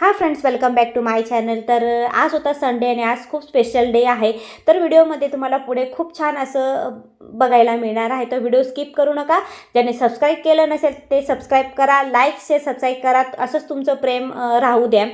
हा friends welcome back to my channel. तर आज होता संडे आणि आज खूप स्पेशल डे आहे. तर व्हिडिओमध्ये तुम्हाला पुढे खूप छान असं बघायला मिळणार आहे. तर व्हिडिओ स्किप करू नका. ज्याने सबस्क्राईब केलं नसेल ते सबस्क्राईब करा. लाईक शेअर सबस्क्राईब करा. असंच तुमचं प्रेम राहू द्या.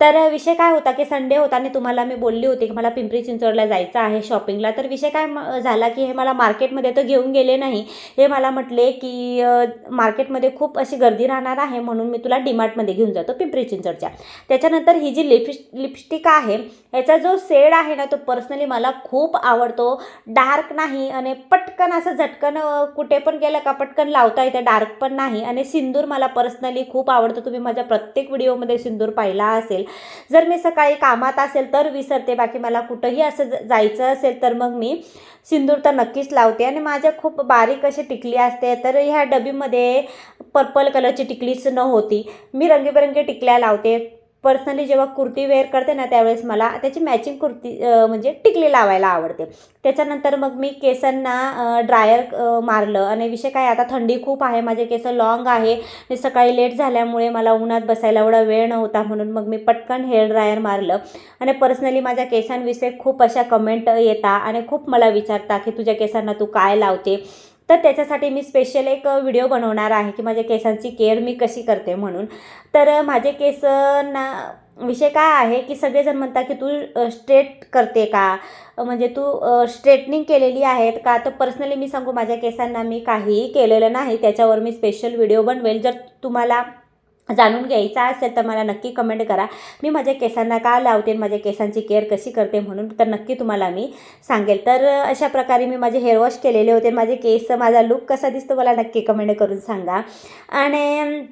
तर विषय काय होता की संडे होता आणि तुम्हाला मी बोलली होती की मला पिंपरी चिंचवडला जायचं आहे शॉपिंगला. तर विषय काय म- झाला की हे मला मार्केटमध्ये तर घेऊन गेले नाही. हे मला म्हटले की मार्केटमध्ये खूप अशी गर्दी राहणार आहे म्हणून मी तुला डीमार्टमध्ये घेऊन जातो पिंपरी चिंचवडच्या. त्याच्यानंतर ही जी लिपिश लिपस्टिक आहे याचा जो सेड आहे ना तो पर्सनली मला खूप आवडतो. डार्क नाही आणि पटकन असं झटकन कुठे पण गेलं का पटकन लावता येते डार्क पण नाही. आणि सिंदूर मला पर्सनली खूप आवडतं. तुम्ही माझ्या प्रत्येक व्हिडिओमध्ये सिंदूर पाहिला असेल. जर मी सकाळी कामात असेल तर विसरते बाकी मला कुठंही असं जायचं असेल तर मग मी सिंदूर तर नक्कीच लावते. आणि माझ्या खूप बारीक अशी टिकली असते तर ह्या डबीमध्ये पर्पल कलरची टिकलीच न होती मी रंगीबेरंगी टिकल्या लावते. पर्सनली जेव्हा कुर्ती वेअर करते ना त्यावेळेस मला त्याची मॅचिंग कुर्ती म्हणजे टिकली लावायला आवडते. त्याच्यानंतर मग मी केसांना ड्रायर मारलं. आणि विषय काय आता थंडी खूप आहे माझे केस लॉंग आहे. आणि सकाळी लेट झाल्यामुळे मला उन्हात बसायला एवढा वेळ नव्हता म्हणून मग मी पटकन हेअर ड्रायर मारलं. आणि पर्सनली माझ्या केसांविषयी खूप अशा कमेंट येता आणि खूप मला विचारता की तुझ्या केसांना तू काय लावते? तर त्याच्यासाठी मी स्पेशल एक व्हिडिओ बनवणार आहे की माझ्या केसांची केअर मी कशी करते म्हणून. तर माझे केस ना विषय काय आहे की सगळेजण म्हणतात की तू स्ट्रेट करते का? म्हणजे तू स्ट्रेटनिंग केलेली आहेत का? तर पर्सनली मी सांगू माझ्या केसांना मी काहीही केलेलं नाही. त्याच्यावर मी स्पेशल व्हिडिओ बनवेल. जर तुम्हाला जाणून घ्यायचा असेल तर मला नक्की कमेंट करा. मी माझ्या केसांना का लावते माझ्या केसांची केअर कशी करते म्हणून तर नक्की तुम्हाला मी सांगेल. तर अशा प्रकारे मी माझे हेअर वॉश केलेले होते. माझे केस माझा लुक कसा दिसतो मला नक्की कमेंट करून सांगा. आणि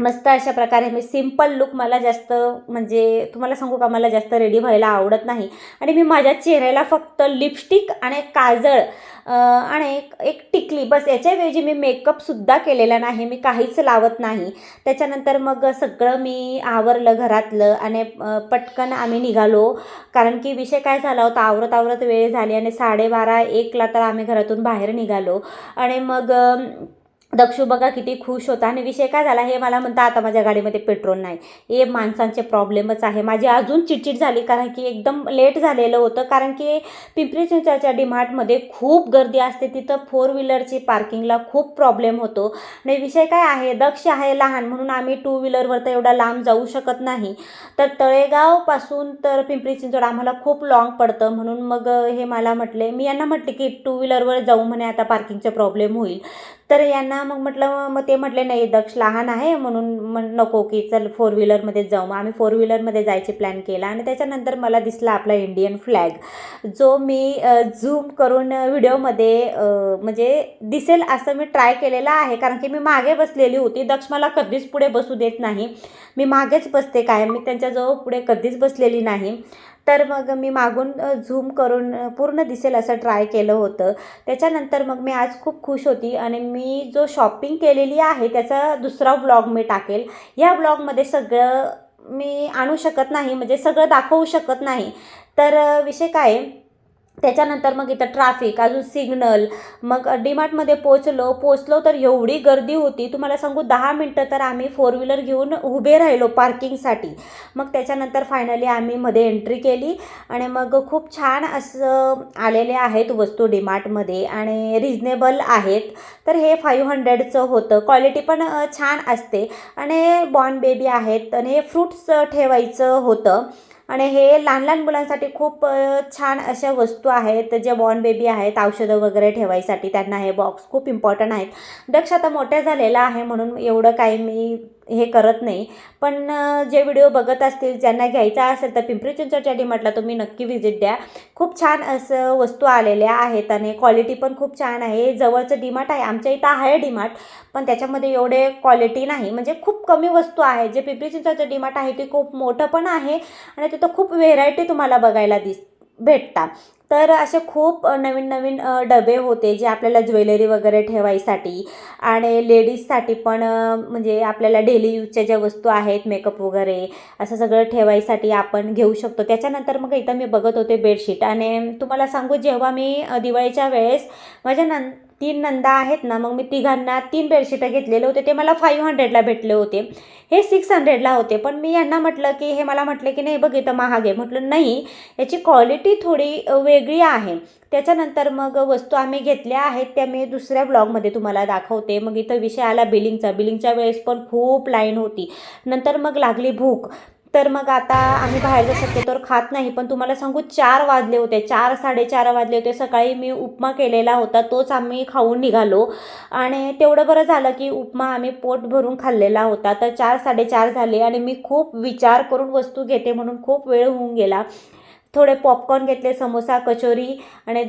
मस्त अशा प्रकारे मी सिंपल लुक मला जास्त म्हणजे तुम्हाला सांगू का मला जास्त रेडी व्हायला आवडत नाही. आणि मी माझ्या चेहऱ्याला फक्त लिपस्टिक आणि काजळ आणि एक एक टिकली बस याच्याऐवजी मी मेकअपसुद्धा केलेला नाही मी काहीच लावत नाही. त्याच्यानंतर मग सगळं मी आवरलं घरातलं आणि पटकन आम्ही निघालो. कारण की विषय काय झाला होता आवरत आवरत वेळ झाली आणि साडेबारा एकला तर आम्ही घरातून बाहेर निघालो. आणि मग दक्षू बघा किती खुश होता. आणि विषय काय झाला? हे मला म्हणता आता माझ्या गाडीमध्ये पेट्रोल नाही. हे माणसांचे प्रॉब्लेमच आहे. माझी अजून चिडचिड झाली कारण की एकदम लेट झालेलं होतं. कारण की पिंपरी चिंचवडच्या डिमार्टमध्ये खूप गर्दी असते. तिथं फोर व्हीलरची पार्किंगला खूप प्रॉब्लेम होतो. आणि विषय काय आहे? दक्ष आहे लहान म्हणून आम्ही टू व्हीलरवर तर एवढा लांब जाऊ शकत नाही. तर तळेगावपासून तर पिंपरी चिंचवड आम्हाला खूप लॉंग पडतं. म्हणून मग हे मला म्हटले मी यांना म्हटले की टू व्हीलरवर जाऊ म्हणे आता पार्किंगचा प्रॉब्लेम होईल. तर यांना मग म्हटलं मग ते म्हटले नाही दक्ष लहान आहे म्हणून मग नको की चल फोर व्हीलरमध्येच जाऊ. मग आम्ही फोर व्हीलरमध्ये जायचे प्लॅन केला आणि त्याच्यानंतर मला दिसला आपला इंडियन फ्लॅग जो मी झूम करून व्हिडिओमध्ये म्हणजे दिसेल असं मी ट्राय केलेला आहे. कारण की मी मागे बसलेली होती. दक्ष मला कधीच पुढे बसू देत नाही. मी मागेच बसते काय मी त्यांच्याजवळ पुढे कधीच बसलेली नाही. तर मग मी मागून झूम करून पूर्ण दिसेल असं ट्राय केलं होतं. त्याच्यानंतर मग मी आज खूप खुश होती आणि मी जो शॉपिंग केलेली आहे त्याचा दुसरा ब्लॉग मी टाकेल. ह्या ब्लॉगमध्ये सगळं मी आणू शकत नाही म्हणजे सगळं दाखवू शकत नाही. तर विषय काय आहे? त्याच्यानंतर मग इथं ट्राफिक अजून सिग्नल मग डीमार्टमध्ये पोचलो पोचलो तर एवढी गर्दी होती. तुम्हाला सांगू दहा मिनटं तर आम्ही फोर व्हीलर घेऊन उभे राहिलो पार्किंगसाठी मग त्याच्यानंतर फायनली आम्ही मध्ये एंट्री केली आणि मग खूप छान असं आलेले आहेत वस्तू डीमार्टमध्ये आणि रिजनेबल आहेत. तर हे फाईव्ह हंड्रेडचं होतं. क्वालिटी पण छान असते. आणि बॉर्न बेबी आहेत आणि हे फ्रूट्स ठेवायचं होतं. आणि हे लहान लहान मुलांसाठी खूप छान अशा वस्तू आहेत जे बॉर्न बेबी आहेत औषधं वगैरे ठेवायसाठी त्यांना हे बॉक्स खूप इम्पॉर्टंट आहेत. दक्ष आता मोठ्या झालेला आहे म्हणून एवढं काही मी हे करत नाही. पण जे व्हिडिओ बघत असतील ज्यांना घ्यायचा असेल तर पिंपरी चिंचवडच्या डीमार्टला तुम्ही नक्की व्हिजिट द्या. खूप छान असं वस्तू आलेल्या आहेत आणि क्वालिटी पण खूप छान आहे. जवळचं डीमार्ट आहे आमच्या इथं आहे डीमार्ट पण त्याच्यामध्ये एवढे क्वालिटी नाही. म्हणजे खूप कमी वस्तू आहे जे पिंपरी चिंचवडचं डीमार्ट आहे ते खूप मोठं पण आहे आणि तिथं खूप व्हेरायटी तुम्हाला बघायला दिस भेटतात. तर असे खूप नवीन नवीन डबे होते जे आपल्याला ज्वेलरी वगैरे ठेवायसाठी आणि लेडीजसाठी पण म्हणजे आपल्याला डेली यूजच्या ज्या वस्तू आहेत मेकअप वगैरे असं सगळं ठेवायसाठी आपण घेऊ शकतो. त्याच्यानंतर मग इथं मी बघत होते बेडशीट. आणि तुम्हाला सांगू जेव्हा मी दिवाळीच्या वेळेस माझ्या नं तीन नंदा आहेत ना मग मी तिघांना तीन बेडशीटं घेतलेले होते. ते मला फाईव्ह हंड्रेडला भेटले होते. हे सिक्स हंड्रेडला होते. पण मी यांना म्हटलं की हे मला म्हटलं की नाही बघ इथं महाग आहे. म्हटलं नाही याची क्वालिटी थोडी वेगळी आहे. त्याच्यानंतर मग वस्तू आम्ही घेतल्या आहेत त्या मी दुसऱ्या ब्लॉगमध्ये तुम्हाला दाखवते. मग इथं विषय आला बिलिंगचा बिलिंगच्या वेळेस पण खूप लाईन होती. नंतर मग लागली भूक. तर मग आता आम्ही बाहेरचं शक्यतोवर खात नाही. पण तुम्हाला सांगू चार वाजले होते चार साडेचार वाजले होते. सकाळी मी उपमा केलेला होता तोच आम्ही खाऊन निघालो. आणि तेवढं बरं झालं की उपमा आम्ही पोट भरून खाल्लेला होता. तर चार साडेचार झाले आणि मी खूप विचार करून वस्तू घेते म्हणून खूप वेळ होऊन गेला. थोडे पॉपकॉर्न घेतले समोसा कचोरी आणि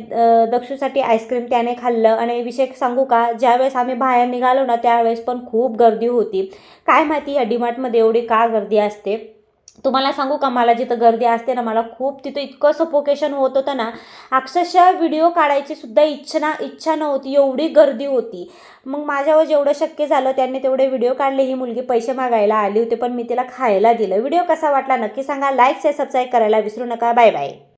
दक्षूसाठी आईस्क्रीम त्याने खाल्लं. आणि विषय सांगू का ज्यावेळेस आम्ही बाहेर निघालो ना त्यावेळेस पण खूप गर्दी होती. काय माहिती या डीमार्टमध्ये एवढी का गर्दी असते? तुम्हाला सांगू का मला जिथं गर्दी असते ना मला खूप तिथं इतकं सपोकेशन होत होतं ना अक्षरशः व्हिडिओ काढायची सुद्धा इच्छा ना इच्छा नव्हती एवढी गर्दी होती. मग माझ्यावर जेवढं शक्य झालं त्यांनी तेवढे व्हिडिओ काढले ही मुलगी पैसे मागायला आली होती पण मी तिला खायला दिलं. व्हिडिओ कसा वाटला नक्की सांगा लाईक आहे सबस्क्राईब करायला विसरू नका. Bye bye